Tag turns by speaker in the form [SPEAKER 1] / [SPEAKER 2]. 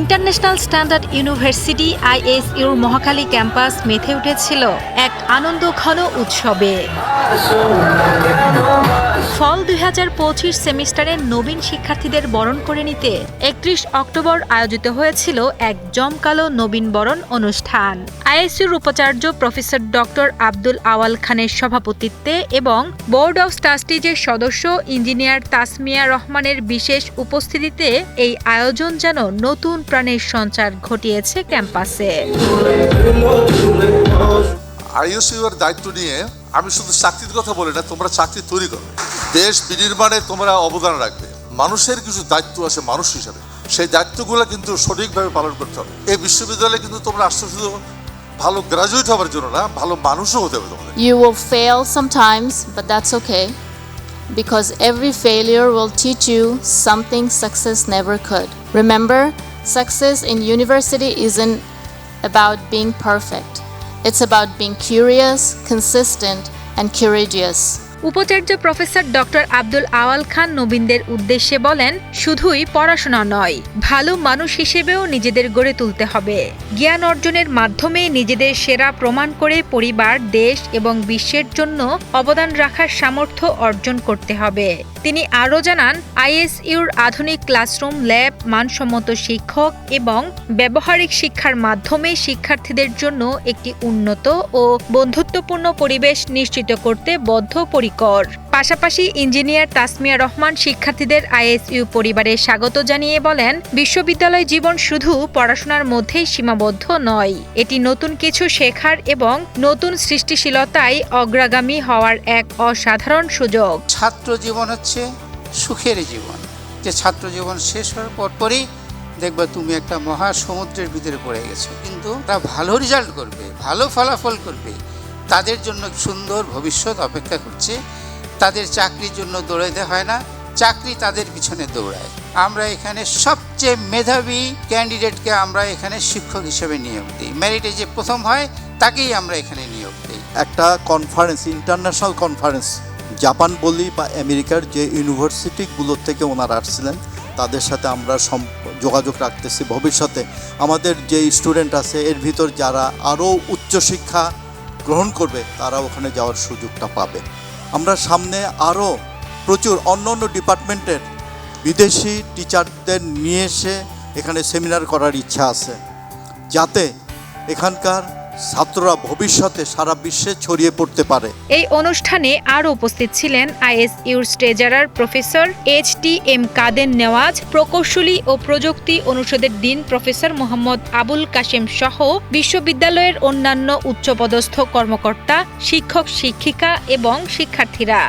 [SPEAKER 1] International standard university আইএসইউর Mahakali campus মেথে উঠেছিল এক আনন্দঘন উৎসবে। ফল দুই সেমিস্টারের নবীন শিক্ষার্থীদের বরণ করে নিতে একত্রিশ অক্টোবর আয়োজিত হয়েছিল এক জমকালো নবীন বরণ অনুষ্ঠান। আইএসইউর উপাচার্য প্রফেসর ডক্টর আব্দুল আওয়াল খানের সভাপতিত্বে এবং বোর্ড অব ট্রাস্টিজের সদস্য ইঞ্জিনিয়ার তাসমিয়া রহমানের বিশেষ উপস্থিতিতে এই আয়োজন যেন নতুন প্রাণের সঞ্চার ঘটিয়েছে ক্যাম্পাসে।
[SPEAKER 2] আইওসিউ এর দায়িত্ব নিয়ে আমি শুধু চাকরির কথা বলি না, তোমরা চাকরি তৈরি করবে দেশ বিনির্মাণে তোমরা অবদান রাখবে মানুষের কিছু দায়িত্ব আছে মানুষ হিসাবে সেই দায়িত্বগুলো কিন্তু সঠিকভাবে পালন করতে হবে এই বিশ্ববিদ্যালয়ে কিন্তু তোমরা আসছো শুধু ভালো গ্রাজুয়েট হওয়ার জন্য না ভালো মানুষও হতে হবে তোমাদের
[SPEAKER 3] You will fail sometimes, but that's okay. Because every failure will teach you something success never could. Remember, success in university isn't about being perfect, it's about being curious, consistent, and courageous.
[SPEAKER 1] উপাচার্য professor doctor Abdul Awal Khan নবীনদের উদ্দেশ্যে বলেন, শুধুই পড়াশোনা নয়, ভালো মানুষ হিসেবেও নিজেদের গড়ে তুলতে হবে। জ্ঞান অর্জনের মাধ্যমে নিজেদের সেরা প্রমাণ করে পরিবার, দেশ এবং বিশ্বের জন্য অবদান রাখার সামর্থ্য অর্জন করতে হবে। তিনি আরও জানান, আইএসইউর আধুনিক ক্লাসরুম, ল্যাব, মানসম্মত শিক্ষক এবং ব্যবহারিক শিক্ষার মাধ্যমে শিক্ষার্থীদের জন্য একটি উন্নত ও বন্ধুত্বপূর্ণ পরিবেশ নিশ্চিত করতে বদ্ধপরিকর। পাশাপাশি ইঞ্জিনিয়ার তাসমিয়া রহমান শিক্ষার্থীদের আইএসইউ পরিবারে স্বাগত জানিয়ে বলেন, বিশ্ববিদ্যালয় জীবন শুধু পড়াশোনার মধ্যেই সীমাবদ্ধ নয়। এটি নতুন কিছু শেখার এবং নতুন সৃষ্টিশীলতায় অগ্রগামী হওয়ার এক অসাধারণ সুযোগ।
[SPEAKER 4] ছাত্র জীবন হচ্ছে সুখের জীবন। যে ছাত্র জীবন শেষ হওয়ার পরপরই দেখবে তুমি একটা মহা সমুদ্রের ভিতরে পড়ে গেছো। কিন্তু তারা ভালো রেজাল্ট করবে, ভালো ফলাফল করবে। তাদের জন্য সুন্দর ভবিষ্যৎ অপেক্ষা করছে। তাদের চাকরির জন্য দৌড়াইতে হয় না, চাকরি তাদের পিছনে দৌড়ায়। আমরা এখানে সবচেয়ে মেধাবী ক্যান্ডিডেটকে আমরা এখানে শিক্ষক হিসেবে নিয়োগ দিই। মেরিটে যে প্রথম হয়, তাকেই আমরা এখানে নিয়োগ দিই।
[SPEAKER 5] একটা কনফারেন্স ইন্টারন্যাশনাল কনফারেন্স জাপান বলি বা আমেরিকার যে ইউনিভার্সিটিগুলোর থেকে ওনারা আসছিলেন, তাদের সাথে আমরা যোগাযোগ রাখতেছি। ভবিষ্যতে আমাদের যে স্টুডেন্ট আছে, এর ভিতর যারা আরও উচ্চশিক্ষা গ্রহণ করবে, তারা ওখানে যাওয়ার সুযোগটা পাবে। আমরা সামনে আরও প্রচুর অন্য অন্য ডিপার্টমেন্টের বিদেশি টিচারদের নিয়ে এসে এখানে সেমিনার করার ইচ্ছা আছে। যাতে এখানকার ছাত্ররা ভবিষ্যতে সারা বিশ্বে ছড়িয়ে পড়তে পারে।
[SPEAKER 1] এই অনুষ্ঠানে আরও উপস্থিত ছিলেন আইএসইউর treasurer professor H T M Kader Newaz, প্রকৌশলী ও প্রযুক্তি অনুষদের ডিন প্রফেসর মোহাম্মদ আবুল কাশেম সহ বিশ্ববিদ্যালয়ের অন্যান্য উচ্চপদস্থ কর্মকর্তা, শিক্ষক, শিক্ষিকা এবং শিক্ষার্থীরা।